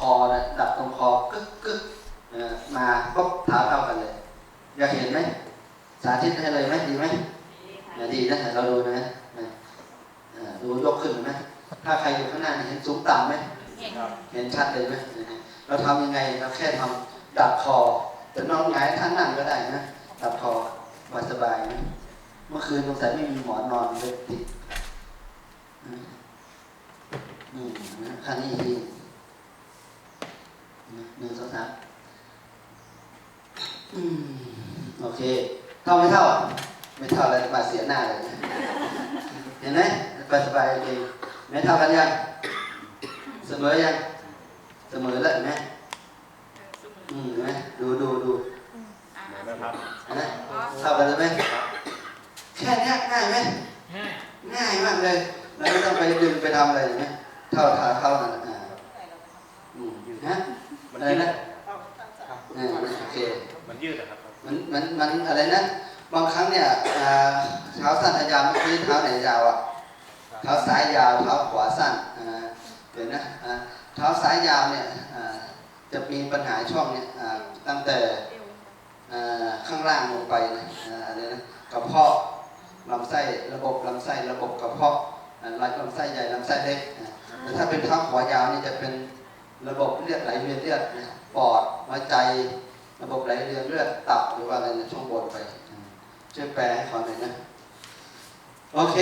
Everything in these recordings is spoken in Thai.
คอนะดับตรงคอกึกกึกเออมาปุ๊บเท้าเท่ากันเลยอยากเห็นไหมสาธิตให้เลยไหมดีไหมอย่าดีนะเราดูนะนะเออดูยกขึ้นไหมถ้าใครอยู่ข้างหน้าเนี่ยเห็นสูงต่ำไหมเห็นเห็นชัดเลยไหมเราทำยังไงเราแค่ทำดับคอแต่นอนหงายท่านั่งก็ได้นะดับคอสบายๆนะเมื่อคืนสงสัยไม่มีหมอนนอนเลยติดอืมอืมนะข้างนี้อีกทีนะ หนึ่งสองสามอืมโอเคเท่าไม่เท่า ไม่เท่าอะไรมาเสียหน้าเลยนะเห็นไหมสบายๆโอเคไม่เท่ากันยังเสมอยังเสมอแล้วเห็นไหมอืมเห็นไหมดูดูดูเหมือนนะครับเห็นไหมเท่ากันเลยไหมแค่เนี้ยง่ายไหมง่ายง่ายมากเลยเราไม่ต้องไปดึงไปทำอะไรเห็นไหมเท่าเท่าเท่านั้นอ่าอืมฮะมัน อะไรนะอ่าโอเคมันยืดอะครับมันมันมันอะไรนะ บางครั้งเนี่ยอ่าเท้าสั้นยาวเมื่อกี้เท้าไหนยาวอะเท้าซ้ายยาวเท้าขวาสั้นอ่าเดี๋ยวนะอ่าเท้าซ้ายยาวเนี่ยอ่าจะมีปัญหาช่องเนี่ยอ่าตั้งแต่อ่าข้างล่างลงไปนะอ่าอะไรนะกระเพาะลำไส้ระบบลำไส้ระบบกระเพาะลำไส้ใหญ่ลำไส้เล็กแต่ถ้าเป็นเท้าขวายาวนี่จะเป็น ระบบเลือดไหลเวียนเลือดนะปอดหัวใจ ระบบไหลเวียนเลือดตับหรือว่าอะไรในช่องบนไปช่วยแปลให้ขอหน่อยนะโอเค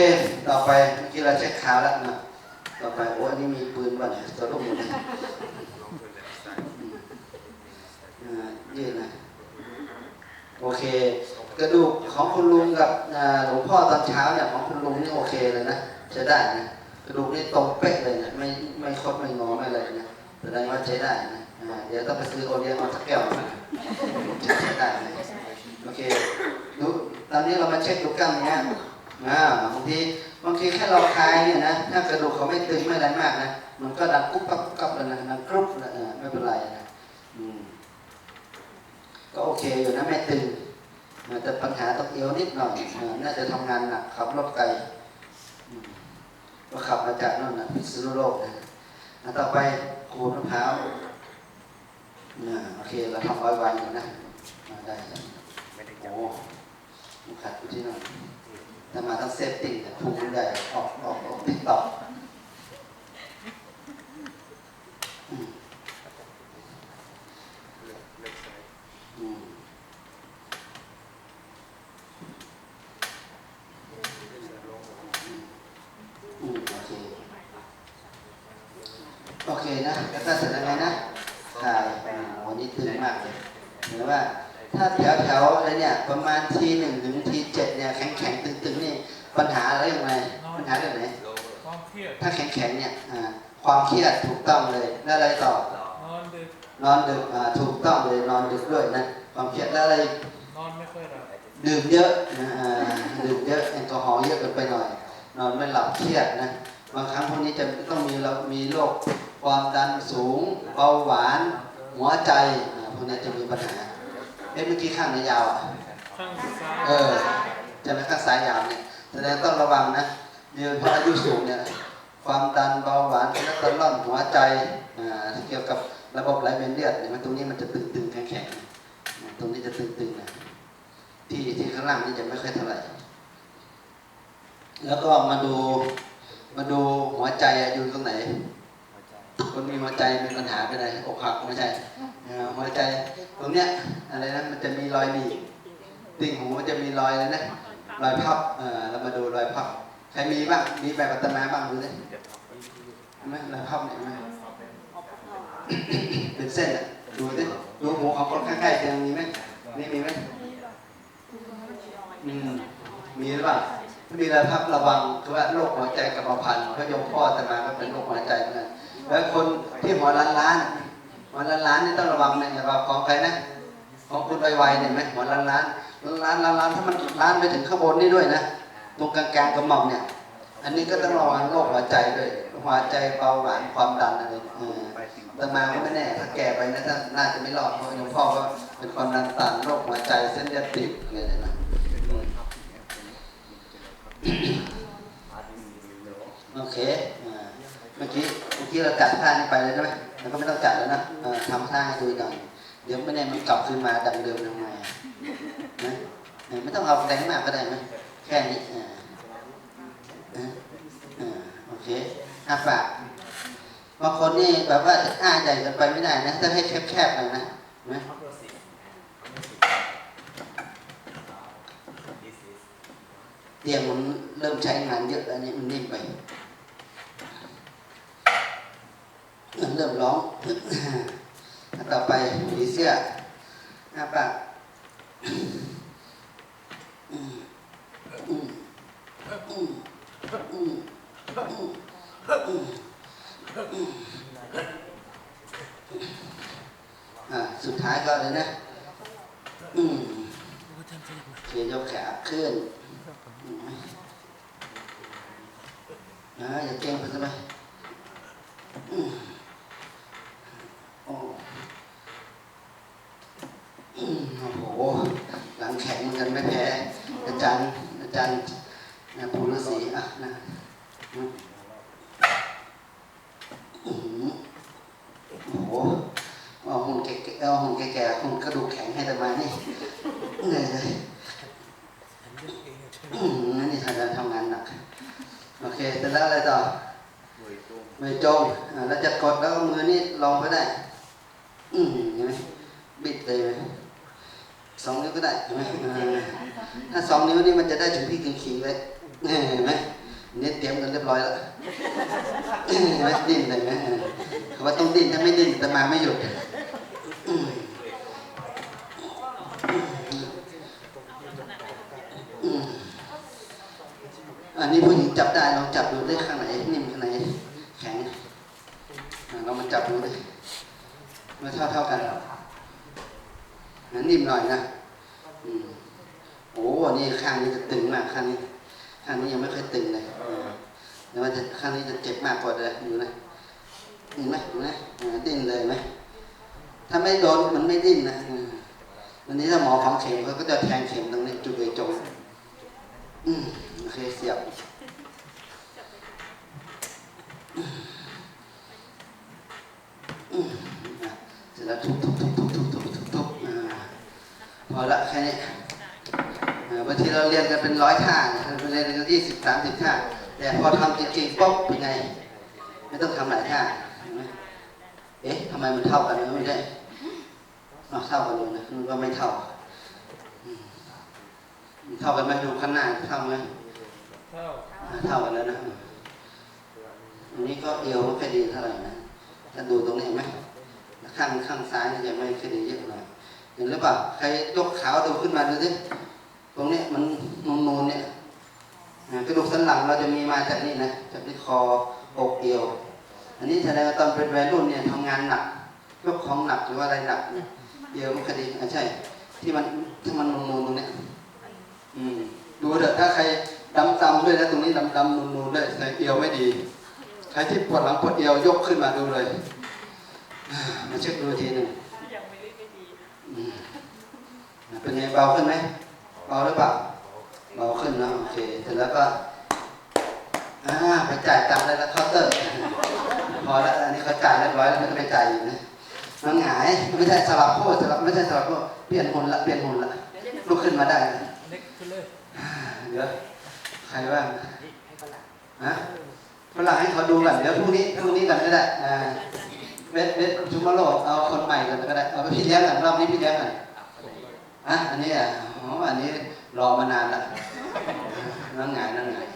ต่อไปเมื่อกี้เราเช็คข่าวแล้วนะต่อไปโอ้อันนี้มีปืนบ้างตัวลูกหมุนอ่ายืดนะโอเค กระดูกของคุณลุงกับหลวงพ่อตอนเช้าเนี่ยของคุณลุงนี่โอเคเลยนะใช้ได้นะกระดูกนี่ตรงเป๊ะเลยนะไม่ไม่คดไม่งอไม่อะไรนะ แสดงว่าใช้ได้นะเดี๋ยวต้องไปซื้อโอเลี้ยงมาสักแก้วนะใช้ได้นะโอเคดูตอนนี้เรามาเช็คดูกล้ามเนื้ออ่าบางทีบางทีแค่เราคลายเนี่ยนะถ้ากระดูกเขาไม่ตึงไม่อะไรมากนะมันก็ดังกุ๊บกับกับเลยนะดังกรุบเลยเออไม่เป็นไรนะอืมก็โอเคอยู่นะไม่ตึงแต่ปัญหาต้องเอวนิดหน่อยน่าจะทำงานหนักขับรถไกลมก็ขับมาจากนั่นนะพิษณุโลกนะอะต่อไป ขูดมะพร้าวอ่าโอเคเราทำไวๆกันนะอ่าได้ครับไม่ได้จับโอ้มันขัดอยู่ที่นั่นแต่มาต้องเซฟติ้งเนี่ยพุงใหญ่ออกออกออกติ๊กต็อกอืม เลือกเลือกไซส์ อืมอืมโอเค โอเค นะแล้วก็เสร็จแล้วไงนะถ่ายอ่าวันนี้ตึงมากเลยหรือว่าถ้าแถวแถวๆอะไรเนี่ยประมาณทีหนึ่งถึงทีเจ็ดเนี่ยแข็งแข็งๆตึงๆนี่ปัญหาอะไรยังไงปัญหาเรื่องไหนความเครียดถ้าแข็งแข็งๆเนี่ยอ่าความเครียดถูกต้องเลยแล้วอะไรต่อนอนดึกนอนดึกอ่าถูกต้องเลยนอนดึกด้วยนะความเครียดแล้วอะไรนอนไม่ค่อยหลับดื่มเยอะนะอ่าดื่มเยอะแอลกอฮอล์เยอะเกินไปหน่อย นอนไม่หลับเครียดนะบางครั้งพวกนี้จะต้องมีเรามีโรค ความดันสูง เบาหวาน หัวใจอ่าพวกนี้จะมีปัญหาเอ๊ะเมื่อกี้ข้างไหนยาวอะข้างซ้ายเออจะไม่ข้างซ้ายยาวเนี่ยแสดงต้องระวังนะโดยเฉพาะอายุสูงเนี่ยความดันเบาหวานคอเลสเตอรอลหัวใจอ่าที่เกี่ยวกับระบบไหลเวียนเลือดเนี่ยมันตรงนี้มันจะตึงๆแข็งๆนะตรงนี้จะตึงๆนะที่ที่ข้างล่างนี่จะไม่ค่อยเท่าไหร่แล้วก็มาดูมาดูหัวใจอะอยู่ตรงไหน คนมีหัวใจมีปัญหาเป็นอะไรอกหักไม่ใช่หัวใจตรงเนี้ยอะไรนะมันจะมีรอยหนีบติ่งหูมันจะมีรอยเลยนะรอยพับเออเรามาดูรอยพับใครมีบ้างมีแบบอัตมาบ้างดูเดี๋ยเห็นไหมรอยพับเนี่ยไหมเป็นเส้นอะดูสิดูหูของคนข้างๆจะมีไหมนี่มีไหมอืมมีหรือเปล่าถ้ามีรอยพับระวังคือว่าโรคหัวใจกับพันเพราะยมพ่ออาตมาก็เป็นโรคหัวใจเหมือนกัน แล้วคนที่หัวล้านล้านๆหัวล้านล้านๆนี่ต้องระวังนะอย่าว่าของใครนะของคุณไวๆเนี่ยไหมหัวล้านล้านล้านล้านล้านถ้ามันล้านไปถึงข้างบนนี่ด้วยนะตรงกลางๆกระหม่อมเนี่ย อันนี้ก็ต้องระวังโรคหัวใจด้วยหัวใจเบาหวานความดันอะไรเออไปสิแต่มาก็ไม่แน่ถ้าแก่ไปนะถ้าน่าจะไม่รอดเพราะหลวงพ่อก็เป็นความดันต่ำโรคหัวใจเส้นเลือดตีบอะไรเนี่ยนะโอเคอ่า เมื่อกี้โอเคอกี้เราจัดท่านี้ไปเลยใช่ไหมแล้วก็ไม่ต้องจัดแล้วนะทำท่าให้ดูหน่อยเดี๋ยวไม่แน่มันกลับคืนมาดังเดิมทำไงนะไม่ต้องเอาแรงมากก็ได้ไหมแค่นี้ออเออเออโอเคอาปากบางคนนี่แบบว่าอ้าใหญ่เกินไปไม่ได้นะต้องให้แคบๆหน่อยนะเห็นไหมเตียงมันเริ่มใช้งานเยอะแล้วนี่มันนิ่มไป เริ่มร้องต่อไปผีเสื้ออาปากอืมอืมอืมอืมอืมอืมอืมอ่าสุดท้ายก็เลยนะอืมเขียยกขาขึ้นอืมอ่าอย่าเก่งไปใช่ไหมอืม โอ้อืมโอ้โห ห ลังไม่แพ้อาจารย์อาจารย์นะภูฤาษีอะนะโอ้โหเอาหุ่นแก่ๆเอาหุ่นแก่ๆหุ่นกระดูกแข็งให้แต่มานี่เหนื่อยเลยอื้อหือนี่ทำงานทำงานหนักโอเคเสร็จแล้วอะไรต่อมือจงแล้วจะกดแล้วมือนี่ลองก็ได้ อืมเห็นไหมบิดเลยไหม สองนิ้วก็ได้เห็นไหมอ่าถ้าสองนิ้วนี่มันจะได้ถึงพี่ถึงขิงเลยเห็นไหมเนี่ยเตรียมกันเรียบร้อยแล้วเห็นไหมดิ้นเลยไหมอ่าเขาว่าต้องดิ้นถ้าไม่ดิ้นแต่มาไม่หยุดอืมอืมอันนี้ผู้หญิงจับได้ลองจับดูได้ข้างไหนนิ่มข้างไหนแข็งอ่าเรามาจับดูดิไม่เท่าเท่ากัน นั้นนิ่มหน่อยนะอืมโอ้นี่ข้างนี้จะตึงมากข้างนี้ข้างนี้ยังไม่ค่อยตึงเลยเออแล้วมันจะข้างนี้จะเจ็บมากกว่าเลยดูนะเห็นไหมเห็นไหมอ่าดิ้นเลยไหมถ้าไม่โดนมันไม่ดิ้นนะอืมวันนี้ถ้าหมอฝังเข็มเขาก็จะแทงเข็มตรงนี้จุดเบยจงอืมโอเคเสียบ ค่นี้อ่าบางทีเราเรียนกันเป็นร้อยท่าเนี่ยเราเรียนกันยี่สิบสามสิบท่าแต่พอทำจริงๆปุ๊บเป็นไง ไม่ต้องทำหลายท่าเห็นไหมเอ๊ะทำไมมันเท่ากันไม่ได้อ๋อเท่ากันเลยนะมันก็ไม่เท่าอืมมันเท่ากันไหมดูข้างหน้าเท่าไหมเท่าอ่าเท่ากันแล้วนะอันนี้ก็เอวไม่ค่อยดีเท่าไหร่นะถ้าดูตรงนี้เห็นไหมข้างข้างซ้ายนี่จะไม่ค่อยดีเยอะหน่อย เห็นหรือเปล่าใครยกขาดูขึ้นมาดูสิตรงนี้มันนูนๆเนี่ยกระดูกสันหลังเราจะมีมาจากนี่นะจากที่คออกเอวอันนี้แสดงว่าตอนเป็นวัยรุ่นเนี่ยทำงานหนักยกของหนักหรือว่าอะไรหนักเนี่ยเอวไม่ค่อยดีอ่าใช่ ที่มันที่มันนูนๆตรงเนี้ยอืมดูเถอะถ้าใครดำดำๆด้วยนะตรงนี้ดำดำๆนูนๆด้วยใส่เอวไม่ดี ใครที่ปวดหลังปวดเอวยกขึ้นมาดูเลยมาเช็คดูทีหนึ่ง เป็นไงเบาขึ้นไหมเบาหรือเปล่าเบาขึ้นนะโอเคเสร็จแล้วก็อ่าไปจ่ายตังค์เลยแล้วเคาน์เตอร์พอแล้วอันนี้เขาจ่ายเรียบร้อยแล้วไม่ต้องไปจ่ายอีกนะมันหงายไม่ใช่สลับโพดสลับไม่ใช่สลับโพดเปลี่ยนหุ่นละเปลี่ยนหุ่นละลุกขึ้นมาได้นะเล็กขึ้นเลยเดี๋ยวใครบ้างฮะฝรั่งให้เขาดูก่อนเดี๋ยวพรุ่งนี้พรุ่งนี้ก่อนก็ได้อ่า เวทเวทชุมาโลกเอาคนใหม่ก่อนก็ได้เอาไปพี่เลี้ยงก่อนรอบนี้พี่เลี้ยงก่อนอะอันนี้อะอ๋ออันนี้รอมานานละนั่งหงายนั่งหงาย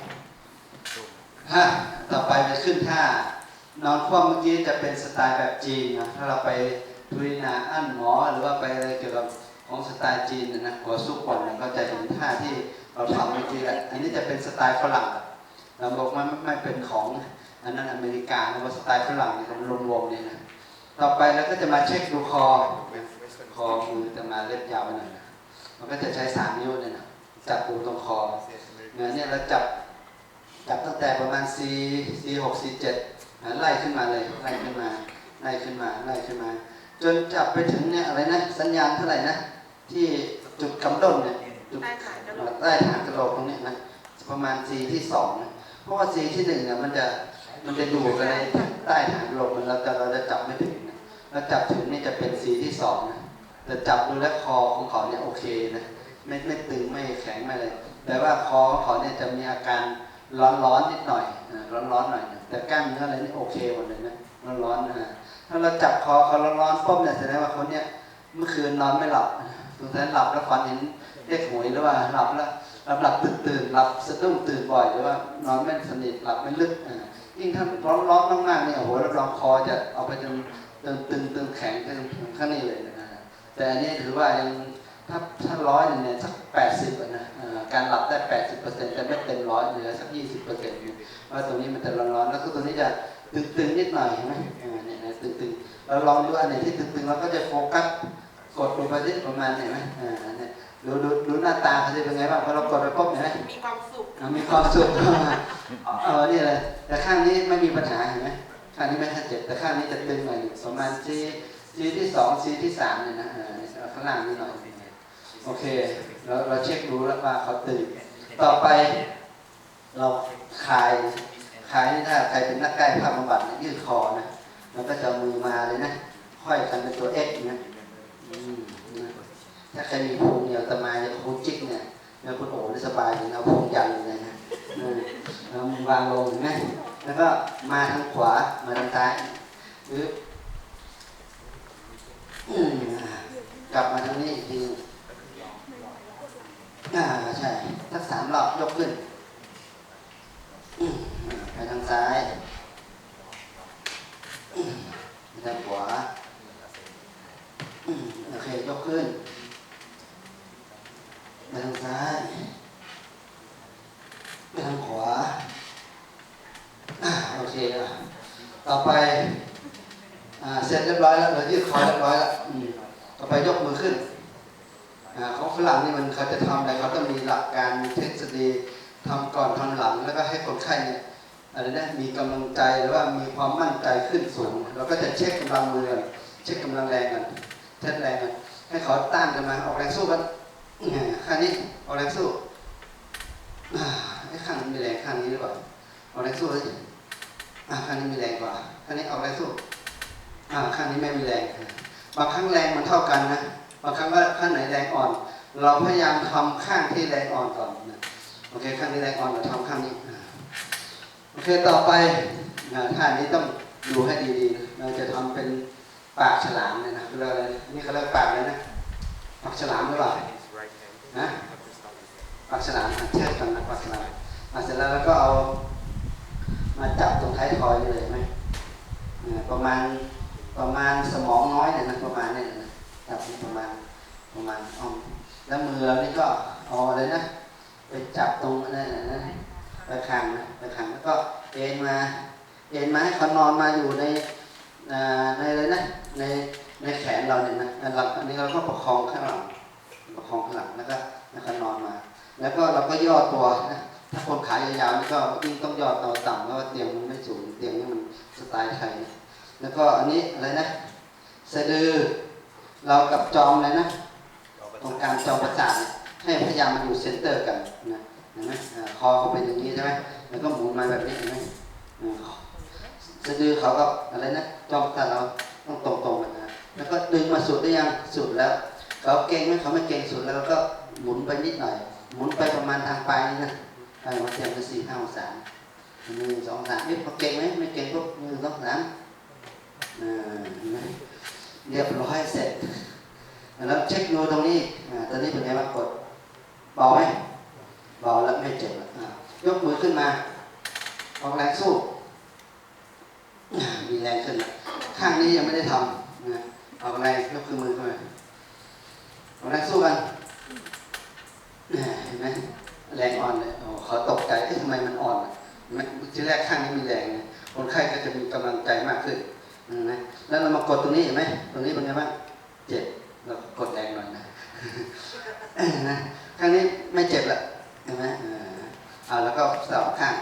ฮะต่อไปไปขึ้นท่านอนคว่ำเมื่อกี้จะเป็นสไตล์แบบจีนนะถ้าเราไปทุรินาอั้นหมอหรือว่าไปอะไรเกี่ยวกับของสไตล์จีนนะหัวซุกก่อนก็จะเห็นท่าที่เราทำเมื่อกี้แหละอันนี้จะเป็นสไตล์ฝรั่งเราบอกว่าไม่ไม่เป็นของ อันนั้นอเมริกานะว่าสไตล์ฝรั่งนี่มันรวมๆนี่นะต่อไปเราก็จะมาเช็คดูคอคอมือจะมาเล็บยาวไปหน่อยนะมันก็จะใช้สามนิ้วเนี่ยนะจับดูตรงคอเนื้อเนี่ยเราจับจับตั้งแต่ประมาณ C C หก C เจ็ดไล่ขึ้นมาเลยไล่ขึ้นมาไล่ขึ้นมาไล่ขึ้นมา จนจับไปถึงเนี่ยอะไรนะสัญญาณเท่าไหร่นะที่จุดกำต้นเนี่ยจุดใต้ฐานกระโหลกใต้ฐานกระโหลกตรงเนี้ยนะประมาณ C ที่สองนะเพราะว่า C ที่หนึ่งเนี่ยมันจะ มันจะอยู่ในใต้ฐานลมมันเราจะเราจะจับไม่ถึงนะเราจับถึงนี่จะเป็นสีที่สองนะแต่จับดูแลคอของเขาเนี่ยโอเคนะไม่ไม่ตึงไม่แข็งไม่เลยแต่ว่าคอของเขาเนี่ยจะมีอาการร้อนๆนิดหน่อยร้อนร้อนหน่อย แต่กล้ามเนื้ออะไรนี่โอเคหมดเลยนะร้อนๆนะถ้าเราจับคอเขาร้อนๆปุ๊บเนี่ยแสดงว่าเขาเนี่ยเมื่อคืนนอนไม่หลับสงสัยหลับแล้วฝันเห็นเด็กหวยหรือว่าหลับแล้วหลับหลับตื่นตื่นหลับสะดุ้งตื่นบ่อยหรือว่านอนไม่สนิทหลับไม่ลึกอ่า ยิ่งถ้าร้อนๆมากๆเนี่ยโอ้โหรับรองคอจะเอาไปจนตึงตึงตึงแข็งถึงข้างนี้เลยนะแต่อันนี้ถือว่ายังถ้าถ้าร้อยเนี่ยสักแปดสิบนะการหลับได้แปดสิบเปอร์เซ็นต์แต่ไม่เต็มร้อยเหลือสักยี่สิบเปอร์เซ็นต์อยู่ว่าตรงนี้มันจะร้อนๆแล้วก็ตรงนี้จะตึงๆนิดหน่อยเห็นไหมเออเนี่ยนะตึงๆเราลองดูอันไหนที่ตึงๆเราก็จะโฟกัสกดลงไปที่ประมาณเห็นไหมเออเนี่ยดูดูดูหน้าตาเขาจะเป็นไงบ้างพอเรากดไปปุ๊บเห็นไหมมีความสุขมีความสุข เออนี่เลยแต่ข้างนี้ไม่มีปัญหาเห็นไหมข้างนี้ไม่ค่อยเจ็บแต่ข้างนี้จะตึงหน่อยหนึ่งประมาณซีซีที่สองซีที่สามเนี่ยนะเข้างล่างนี่หน่อยโอเคเราเราเช็คดูแล้วว่าเขาตื่นต่อไปเราคลายคลายถ้าใครเป็นนักใกล้ภาพบำบัดเนี่ยยืดคอนะมันก็จะมือมาเลยนะค่อยกันเป็นตัวเอ็กนะถ้าใครมีพุงเนี่ยตมาเนี่ยพุงจิกเนี่ยเนี่ยคุณโอ๋สบายเลยนะเอาพุงยันเลยนะเออเอา มือวางลงเห็นไหมแล้วก็มาทางขวามาทางซ้ายหรือกลับมาทางนี้อีกทีอ่าใช่ทักสามรอบยกขึ้นมไปทางซ้ายไปทางขวาโอเคยกขึ้นไปทางซ้าย ไปทางขวาโอเคต่อไปเสร็จเรียบร้อยแล้วเรายืดคอเรียบร้อยแล้วต่อไปยกมือขึ้นอาของฝรั่งนี่มันเขาจะทำอะไรเขาต้องมีหลักการมีทฤษฎีทำก่อนทำหลังแล้วก็ให้คนไข้เนี่ยอะไรนะมีกำลังใจหรือว่ามีความมั่นใจขึ้นสูง เราก็จะเช็คกำลังมือก่อนเช็คกำลังแรงกันเทสแรงกันให้เขาต้านกันมาออกแรงสู้กันอ่าข้นี้ออกแรงสู้ ไอ้ข้างนี้มีแรงข้างนี้หรือเปล่าออกแรงสู้เลยอ่าข้างนี้มีแรงกว่าข้างนี้ออกแรงสู้อ่าข้างนี้ไม่มีแรงบางครั้งแรงมันเท่ากันนะบางครั้งว่าข้างไหนแรงอ่อน เราพยายามทำข้างที่แรงอ่อนก่อนนะโอเคข้างนี้แรงอ่อนเราทำข้างนี้โอเคต่อไปนะท่านี้ต้องดูให้ดีๆเราจะทำเป็นปากฉลามเนี่ยนะเรียกอะไรนี่เขาเรียกปากอะไรนะปากฉลามหรือเปล่าฮะปากฉลามเทียบกันนะปากฉลาม อะเสร็จแล้วเราก็เอา มาจับตรงท้ายทอยนี่เลยไหมประมาณประมาณสมองน้อยเนี่ยนะประมาณเนี่ยนะจับนี่ประมาณประมาณอ้อมแล้วมือเรานี่ก็เอาอะไรนะ ไปจับตรงนั่นนะนะไปคางนะไปคางแล้วก็เอ็นมาเอ็นมาให้เขานอนมาอยู่ในในอะไรนะในในแขนเราเนี่ยนะอันหลังอันนี้เราก็ประคองข้างหลังประคองข้างหลังแล้วก็แล้วก็นอนมา แล้วก็เราก็ย่อตัวนะ ถ้าคนขายยาวๆนี่ก็ยิ่งต้องย่อตัวต่ำเพราะว่าเตียงมันไม่สูงเตียงนี่มันสไตล์ไทยแล้วก็อันนี้อะไรนะสะดือเรากับจอมเลยนะตรงกลางจอมประสาทให้พยายามมันอยู่เซนเตอร์กันนะเห็นไหมคอเขาเป็นอย่างนี้ใช่ไหมแล้วก็หมุนมาแบบนี้เห็นไหมสะดือเขาก็อะไรนะจอมประสาทเราต้องตรงๆกันนะแล้วก็ดึงมาสุดได้ยังสุดแล้วเขาเก่งไหมเขาไม่เก่งสุดแล้วก็หมุนไปนิดหน่อยหมุนไปประมาณทางปลายนี่นะ ไปมาเทียมกันสี่ห้าองศาหนึ่งสองสามเอ๊ะเขาเก่งไหมไม่เก่งปุ๊บหนึ่งสองสามอ่าเห็นไหมเรียบร้อยเสร็จ แล้วเช็คดูตรงนี้ตอนนี้เป็นไงบ้างกดเบาไหมเบาแล้วไม่เจ็บยกมือขึ้นมาออกแรงสู้มีแรงขึ้น ข้างนี้ยังไม่ได้ทำนะออกแรงยกขึ้นมือขึ้นมาออกแรงสู้กันเห็นไหม แรงอ่อนเลยโอ้เขาตกใจเอ๊ะทำไมมันอ่อนอะมันทีแรกข้างนี้มีแรงคนไข้ก็จะมีกำลังใจมากขึ้นนไหมแล้วเรามากดตรงนี้เห็นไหมตรงนี้เป็นไงบ้างเจ็บเรากดแรงหน่อยนะนะครั้งนี้ไม่เจ็บละเห็นไหมออเอาแล้วก็สอบข้าง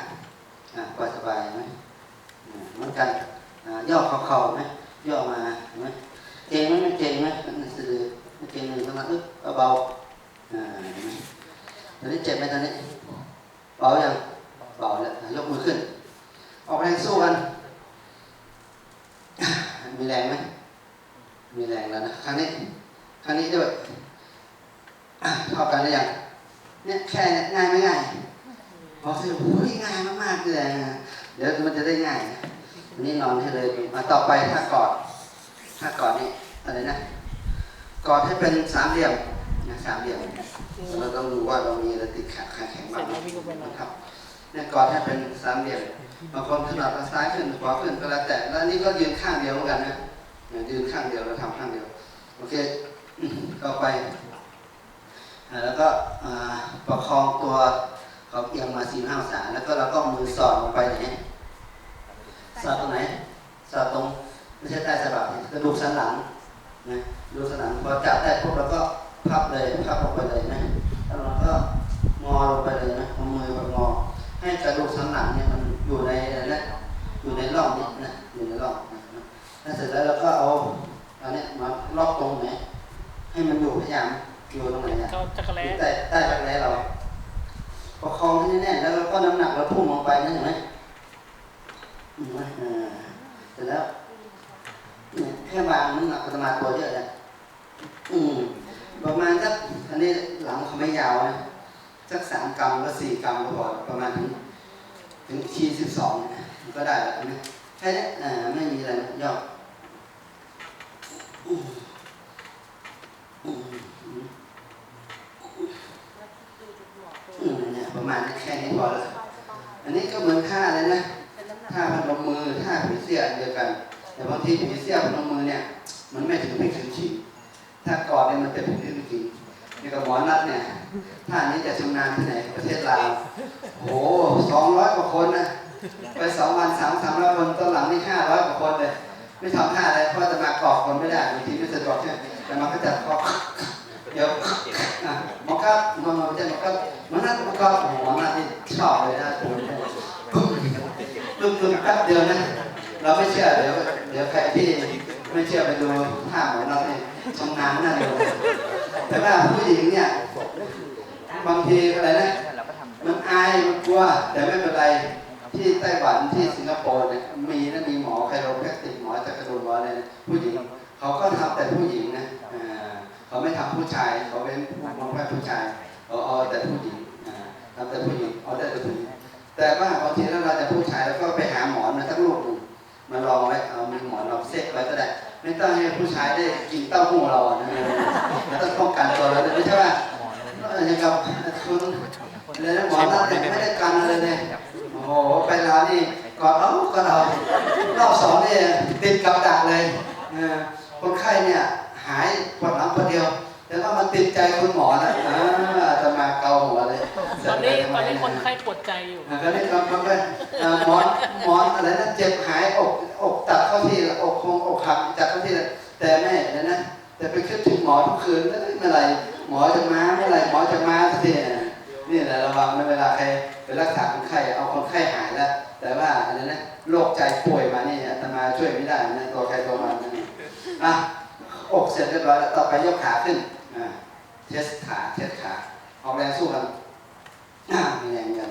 อ่าปล่อยสบายไหมอ่าเหมือนกันอ่าย่อเข่าไหมย่อมาเห็นไหมเก่งไหมไม่เก่งไหมนั่นคือไม่เก่งหนึ่งตรงนั้นอึ๊บเบาๆ ตอนนี้เจ็บไหมตอนนี้เบายังเบาแล้วยกมือขึ้น ออกแรงสู้กัน มีแรงไหมมีแรงแล้วนะครั้งนี้ครั้งนี้ด้วยเท่ากันหรือยังเนี่ยแค่เนี่ยง่ายไหมง่ายพอสิโอ้ยง่ายมากๆเลยนะเดี๋ยวมันจะได้ง่ายอันนี้นอนให้เลยมาต่อไปถ้ากอดถ้ากอดนี่อะไรนะกอดให้เป็นสามเหลี่ยมนะสามเหลี่ยม เราต้องดูว่าเรามีอะไรติดขัดขาแข็งบ้างนะครับเนี่ยกอดให้เป็นสามเหลี่ยมบางคนขนาดซ้ายขึ้นขวาขึ้นก็แล้วแต่ แล้วนี่ก็ยืนข้างเดียวเหมือนกันนะเนี่ยยืนข้างเดียวเราทำข้างเดียวโอเคต่อไปอ่าแล้วก็อ่าประคองตัวเขาเอียงมาสี่ห้าองศาแล้วก็เราก็มือสอดลงไปไหนสอดตรงไหนสอดตรงไม่ใช่ใต้สะบักกระดูกสันหลังนะกระดูกสันหลังพอจับได้ปุ๊บเราก็ พับเลยพับลงไปเลยนะแล้วเราก็งอลงไปเลยนะเอามือแบบงอ ให้กระดูกสันหลังเนี่ยมันอยู่ในอะไรนะอยู่ในร่องนี้นะอยู่ในร่องนะแล้วเสร็จแล้วเราก็เอาอันเนี้ยมาล็อกตรงไหนให้มันอยู่พยายามอยู่ตรงไหนเนี่ยเขาจักรแล้ใต้ใต้รักแร้เราประคองให้แน่นๆแล้วก็น้ำหนักเราพุ่งลงไปนะเห็นไหมเห็นไหมอ่าเสร็จแล้วเนี่ยแค่วางน้ำหนักอาตมาตัวเยอะเลยอืม ประมาณสักอันนี้หลังเขาไม่ยาวนะสักสามกรัมก็สี่กรัมก็พอประมาณถึงถึงทีสิบสองก็ได้แล้วนนี้แค่นี้อ่าไม่มีอะไรยออืมอืมอืมอืมเนี่ยประมาณแค่นี้พอแล้วอันนี้ก็เหมือนท่าเลยนะท่าพนมมือท่าผีเสื้ออันเดียวกัน แต่บางทีผีเสื้อพนมมือเนี่ย มันไม่ถึงไม่ถึงขีด ถ้ากอดเนี่ยมันจะถึงที่ขีดนี่กับหมอนัดเนี่ยท่านี้จะชำนาญที่ไหนประเทศลาวโอ้สองร้อยกว่าคนนะไปสองวันสามสามร้อยคนตอนหลังนี่ห้าร้อยกว่าคนเลยไม่ทำท่าอะไรเพราะจะมากรอดคนไม่ได้บางทีไม่สะดวกใช่ไหมแต่มันก็จะกรอดเดี๋ยวหมอครับหมอหมอจะมอคับมอนัดหมอครับโอ้โหมอนัดที่ชอบเลยนะผมลุกลุกแป๊บเดียวนะเราไม่เชื่อเดี๋ยวเดี๋ยวใครที่ ไม่เชื่อไปดูท่าหมอนัดเนี่ยชำนาญน่าดูแต่ว่าผู้หญิงเนี่ยบางทีอะไรนะมันอายมันกลัว แต่ไม่เป็นไรที่ไต้หวันที่สิงคโปร์เนี่ยมีนะมีหมอไคโรแพคติกหมอจักรดูลหมออะไรนะผู้หญิงเขาก็ทำแต่ผู้หญิงนะอ่าเขาไม่ทำผู้ชายเขาเป็นผู้มองแค่ผู้ชายเขาเอาแต่ผู้หญิงอ่าทำแต่ผู้หญิงเอาแต่ผู้หญิงแต่ว่าบางทีถ้าเราจะผู้ชายแล้วก็ไปหาหมอมาสักลูกหนึ่ง มาลองไว้เอามีหมอนเราเซ็ตไว้ก็ได้ ไม่ต้องให้ผู้ชายได้กินเต้าหู้เราอะนะเราต้องป้องกันตัวเราด้วยไม่ใช่ว่าเอออย่างกับคุณเลยหมอนี่ยไม่ได้กันอะไรเลยโอ้โหไปลาวนี่ก่อนเอ้าก็เรารอบสองนี่ติดกับดักเลยคนไข้เนี่ยหายปวดหลังคนเดียวแต่ว่ามันติดใจคุณหมอนะอ่า ตอนนี้ตอนนี้คนไข้ปวดใจอยู่ก็นี่ครับมันก็อ่หมอนหมอนอะไรนะเจ็บหายอกอกตัดเข้าที่อกคงอกหักจัดเข้าที่แต่ไม่เลยนะแต่ไปคิดถึงหมอทุกคืนเอ้ยเมื่อไหร่หมอจะมาเมื่อไหร่หมอจะมาสักทีนี่แหละระวังในเวลาใครไปรักษาคนไข้เอาคนไข้หายแล้ว แต่ว่าอะไรนะโรคใจป่วยมานี่อาตมาช่วยไม่ได้นะตัวใครตัวมันนะอะอกเสร็จเรียบร้อยแล้วต่อไปยกขาขึ้นอ่าเทสขาเทสขาออกแรงสู้กัน อ่ามีแรงกัน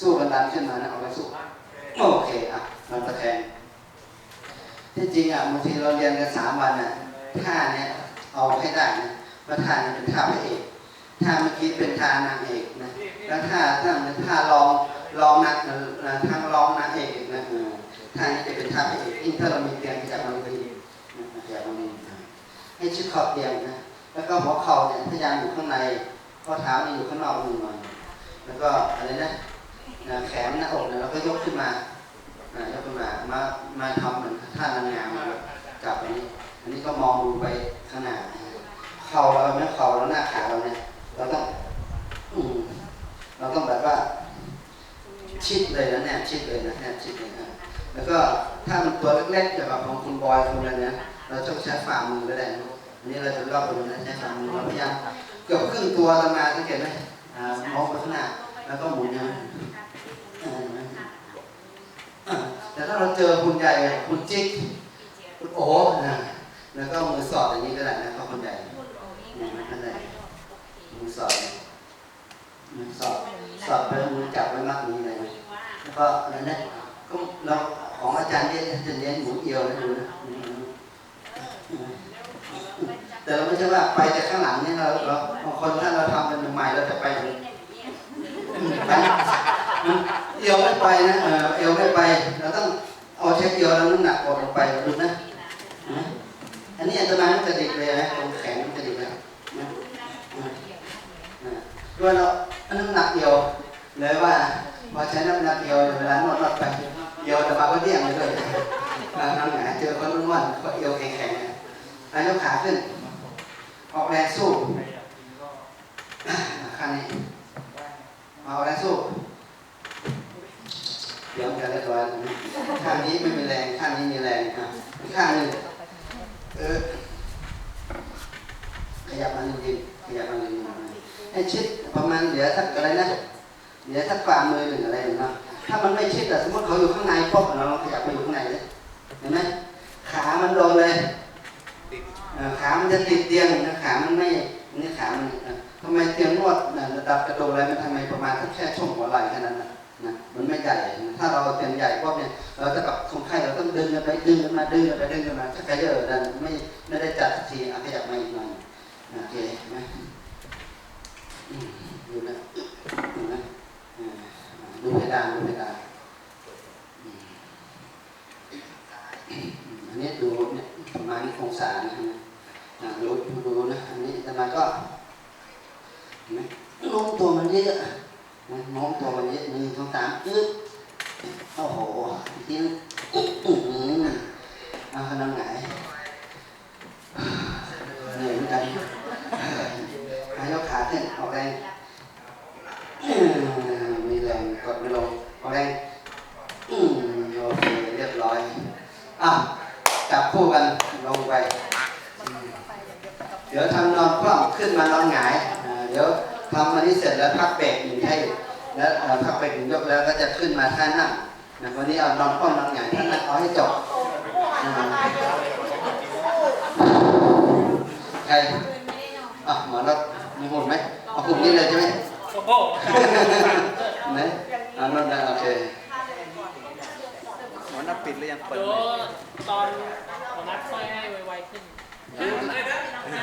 สู้กันดันขึ้นมานะออกแรงสู้โอเคอะมันตะแคงที่จริงอะบางทีเราเรียนกันสามวันอะท่าเนี้ยเอาให้ได้นะเพราท่านี้เป็นท่าพระเอกท่าเมื่อกี้เป็นท่านางเอกนะแล้วท่าท่าเป็นท่ารองรองนางเอ่อทางรองนางเอกนะท่านี้จะเป็นท่าพระเอกยิ่งถ้าเรามีเตียงจากมันดีอย่าตรงนี้นให้ชิดขอบเตียงนะแล้วก็หัวเข่าเนี่ยพยายามอยู่ข้างในข้อเท้านี่อยู่ข้างนอกมือหน่อย แล้วก็อะไรนะนแขนหน้าอกเนี่ยเราก็ยกขึ้นมายกขึ้นมามามาทำเหมือนท่านางงามนะจับอันนี้อันนี้ก็มองดูไปข้างหน้านะเข่าเราเนี่ยเข่าเราหน้าขาเราเนี่ยเราต้องเราต้องแบบว่า ชิดเลยนะเนี่ยชิดเลยนะเนี่ยชิดเลยนะแล้วก็ถ้ามันตัวเล็กๆแบบของคุณบอยคุณอะไรเนี่ยเราต้องใช้ฝ่ามือก็ได้นะอันนี้เราจะรอบตัวนะใช้ฝ่ามือเราพยายามเกือบครึ่งตัวทำงานสังเกตไหม มองไปข้างหน้าแล้วก็หมุนอย่างนี้อ่าอ่าแต่ถ้าเราเจอคุณใหญ่คุณจิ๊กคุณโอ้นะแล้วก็มือสอดอย่างนี้ก็ได้นะเขาคุณใหญ่เนี่ยนะนั่นแหละมือสอดมือสอดสอดไปมือจับไว้มากนี้เลยนะแล้วก็อะไรนะก็จารย์เรียนจะเรียนหมูเอียวนะดูนะอืมแต่เราไม่ใช่ว่าไปแต่ข้างหลังเนี่ยเราเราบางคนถ้าเราทำเป็น ใหม่เราจะไปเอวไม่ไปนะเอวไม่ไป เราต้องเอาใช้เอวแล้วน้ำหนักกลงไปดูนะนะ อันนี้อันตรายมันจะดิกเลยนะตรงแขนมันจะดิกเลยนะด้วยเราน้ำหนักเอวเลยว่าพอใช้น้ำหนักเอวเวลานวดนวดไปเอวแต่มาก็เดี่ยงเลยด้วยอ่าน้ำหงาเจอคนนวดเขาเอวแข็งๆนะอันยกขาขึ้น ออกแรงสู้ นี้เอาแรงสู้เดี๋ยวจะเรียบร้อยข้างนี้ไม่มีแรงข้างนี้มีแรงอะข้างหนึ่งเออขยับมาหนึ่งทีขยับมาหนึ่งทีให้ชิดประมาณเหลือสักอะไรนะเหลือสักฝ่ามือหนึ่งอะไรหนึ่งเนาะถ้ามันไม่ชิดแต่สมมติเขาอยู่ข้างในพวกเราลองขยับไปอยู่ข้างในเลยเห็นไหมขามันโดนเลยขามันจะติดเตียงนะขามันไม่นี่ขามัน ทำไมเตียงนวดนะระดับกระโดดอะไรมันทำไมประมาณแค่ช่วงหัวไหล่แค่นั้นนะนะมันไม่ใหญ่ถ้าเราเตียงใหญ่พวกเนี่ยเราจะกับคนไข้เราต้องดึงกันไปดึงกันมาดึงกันไปดึงกันมาถ้าใครเยอะดันไม่ไม่ได้จัดทีอาขยับมาอีกหน่อยโอเคไหมดูนะดูนะดูเพดานดูเพดานอันนี้ดูเนี่ยประมาณนี้องศานะดูดูนะอันนี้แต่มาก็ ไหมโน้มตัวมันเยอะนะโน้มตัวมันเยอะหนึ่งสองสามอึ๊บโอ้โหทีนึงอึ๊บอื้อหือเอาขนาดไหนเหนื่อยเหมือนกันหายกขาขึ้นออกแรงมีแรงกดไม่ลงออกแรงอืมโอเคเรียบร้อยอะจับคู่กันลงไป เดี๋ยวทำนอนคว่ำขึ้นมานอนหงาย ทำอันนี้เสร็จแล้วพักเบรกหนึ่งให้ แล้วเอ่อพักเบรกหนึ่งยกแล้วก็จะขึ้นมาท่านั่งนะวันนี้เอานอนคว่ำนอนหงายท่านั่งเอาให้จบอ่าใครอะหมอรัดมีหุ่นไหมเอาหุ่นนี้เลยใช่ไหมโอ้โหไหนอ่านอนได้โอเคหมอนับปิดหรือยังเปิดเดี๋ยวไหมตอนผมนัดไฟให้ไวๆขึ้นอะไรนะ